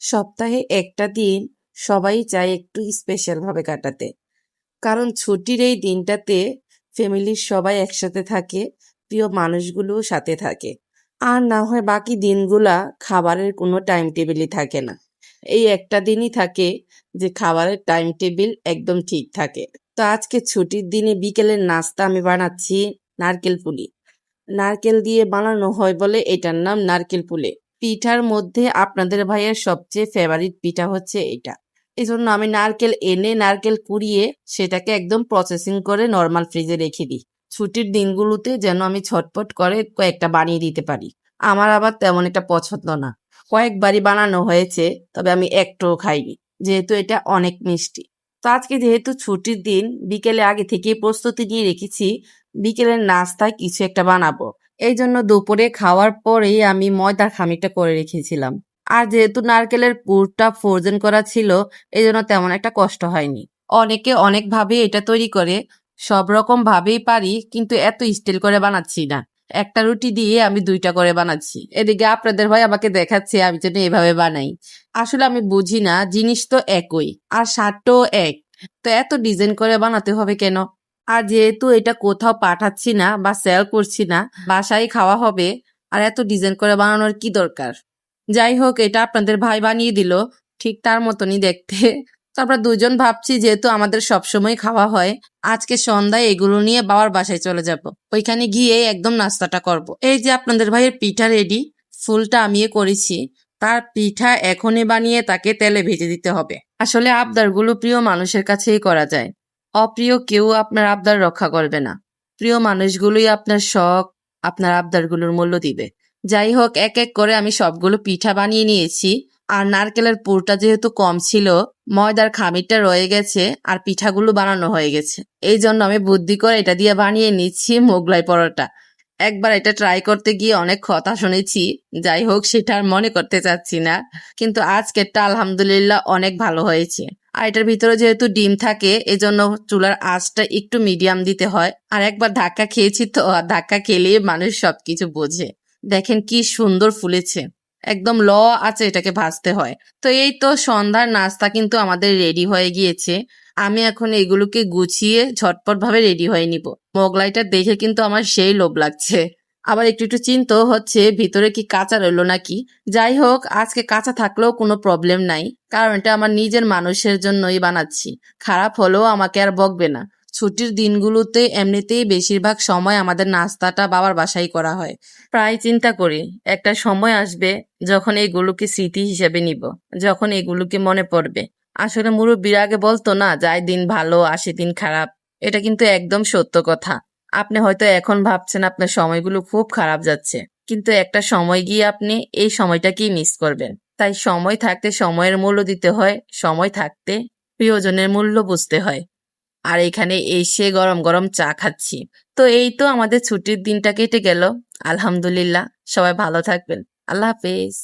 সপ্তাহে একটা দিন সবাই চায় একটু স্পেশাল ভাবে কাটাতে। কারণ ছুটির এই দিনটাতে ফ্যামিলির সবাই একসাথে থাকে, প্রিয় মানুষগুলোও সাথে থাকে। আর না হয় বাকি দিনগুলা খাবারের কোনো টাইম টেবিলই থাকে না। এই একটা দিনই থাকে যে খাবারের টাইম টেবিল একদম ঠিক থাকে। তো আজকে ছুটির দিনে বিকেলের নাস্তা আমি বানাচ্ছি নারকেল পুলি। নারকেল দিয়ে বানানো হয় বলে এটার নাম নারকেল পুলে। পিঠার মধ্যে আপনাদের ভাইয়ের সবচেয়ে ফেভারিট পিঠা হচ্ছে এটা। এই জন্য আমি নারকেল এনে নারকেল কুড়িয়ে সেটাকে একদম প্রসেসিং করে নর্মাল ফ্রিজে রেখে দিই। ছুটির দিনগুলোতে যেন আমি ছটপট করে কয়েকটা বানিয়ে দিতে পারি। আমার আবার তেমন একটা পছন্দ না। কয়েকবারই বানানো হয়েছে, তবে আমি একটাও খাইনি, যেহেতু এটা অনেক মিষ্টি। তো আজকে যেহেতু ছুটির দিন, বিকেলে আগে থেকে প্রস্তুতি নিয়ে রেখেছি, বিকেলের নাস্তায় কিছু একটা বানাবো। এই জন্য দুপুরে খাওয়ার পরেই আমি ময়দার খামিরটা করে রেখেছিলাম। আর যেহেতু নারকেলের পুরটা ফ্রোজেন করা ছিল এই জন্য তেমন একটা কষ্ট হয়নি। অনেকে অনেক ভাবে এটা তৈরি করে, সব রকম ভাবেই পারি, কিন্তু এত স্টিল করে বানাচ্ছি না। একটা রুটি দিয়ে আমি দুইটা করে বানাচ্ছি। এদিকে আপনাদের ভাই আমাকে দেখাচ্ছে, আমি যেন এভাবে বানাই। আসলে আমি বুঝি না, জিনিস তো একই, আর স্বাদটাও এক। তো এত ডিজাইন করে বানাতে হবে কেন? আর যেহেতু এটা কোথাও পাঠাচ্ছি না বা সেল করছি না, বাসায় খাওয়া হবে, আর এত ডিজাইন করে বানানোর কি দরকার? যাই হোক, এটা আপনাদের ভাই বানিয়ে দিল, ঠিক তার মতনই দেখতে। তো আমরা দুজন ভাবছি যেহেতু আমাদের সবসময় খাওয়া হয়, আজকে সন্ধ্যায় এগুলো নিয়ে বাবার বাসায় চলে যাব। ওইখানে গিয়ে একদম নাস্তাটা করব। এই যে আপনাদের ভাইয়ের পিঠা রেডি ফুলটা আমিয়ে করেছি। তার পিঠা এখনই বানিয়ে তাকে তেলে ভেজে দিতে হবে। আসলে আবদারগুলো প্রিয় মানুষের কাছেই করা যায়। অপ্রিয় কেউ আপনার আবদার রক্ষা করবে না। প্রিয় মানুষগুলোই আপনার শখ, আপনার আবদারগুলোর মূল্য দিবে। যাই হোক, এক এক করে আমি সবগুলো পিঠা বানিয়ে নিয়েছি। আর নারকেলের পুরটা যেহেতু কম ছিল, ময়দার খামিরটা রয়ে গেছে আর পিঠাগুলো বানানো হয়ে গেছে। এই জন্য আমি বুদ্ধি করে এটা দিয়ে বানিয়ে নিচ্ছি মোগলাই পরোটা। একবার এটা ট্রাই করতে গিয়ে অনেক কথা শুনেছি। যাই হোক, সেটা আর মনে করতে চাচ্ছি না। কিন্তু আজকেরটা আলহামদুলিল্লাহ অনেক ভালো হয়েছে। আর এটার ভিতরে যেহেতু ডিম থাকে, এজন্য চুলার আঁচটা একটু মিডিয়াম দিতে হয়। আর একবার ধাক্কা খেয়েছি তো ধাক্কা খেলেই মানুষ সবকিছু বোঝে। দেখেন কি সুন্দর ফুলেছে। একদম ল আছে এটাকে ভাজতে হয়। তো এই তো সন্ধ্যার নাস্তা কিন্তু আমাদের রেডি হয়ে গিয়েছে। আমি এখন এগুলোকে গুছিয়ে ঝটপট ভাবে রেডি হয়ে নিব। মোগলাইটা দেখে কিন্তু আমার সেই লোভ লাগছে। আবার একটু একটু চিন্তাও হচ্ছে, ভিতরে কি কাঁচা রইল নাকি? যাই হোক, আজকে কাঁচা থাকলেও কোনো প্রবলেম নাই। কারণ এটা আমার নিজের মানুষের জন্যই বানাচ্ছি। খারাপ হলেও আমাকে আর বকবে না। ছুটির দিনগুলোতে এমনিতেই বেশিরভাগ সময় আমাদের নাস্তাটা বাবার বাসায় করা হয়। প্রায় চিন্তা করি, একটা সময় আসবে যখন এগুলোকে স্মৃতি হিসেবে নিব, যখন এগুলোকে মনে পড়বে। আসলে মুরব্বীর আগে বলতো না যায় দিন ভালো, আসে দিন খারাপ। এটা কিন্তু একদম সত্য কথা। আপনি হয়তো এখন ভাবছেন আপনার সময়গুলো খুব খারাপ যাচ্ছে, কিন্তু একটা সময় গিয়ে আপনি এই সময়টাকেই মিস করবেন। তাই সময় থাকতে সময়ের মূল্য দিতে হয়, সময় থাকতে প্রিয়জনের মূল্য বুঝতে হয়। আর এখানে এসে গরম গরম চা খাচ্ছি। তো এই তো আমাদের ছুটির দিনটা কেটে গেল। আলহামদুলিল্লাহ, সবাই ভালো থাকবেন। আল্লাহ হাফেজ।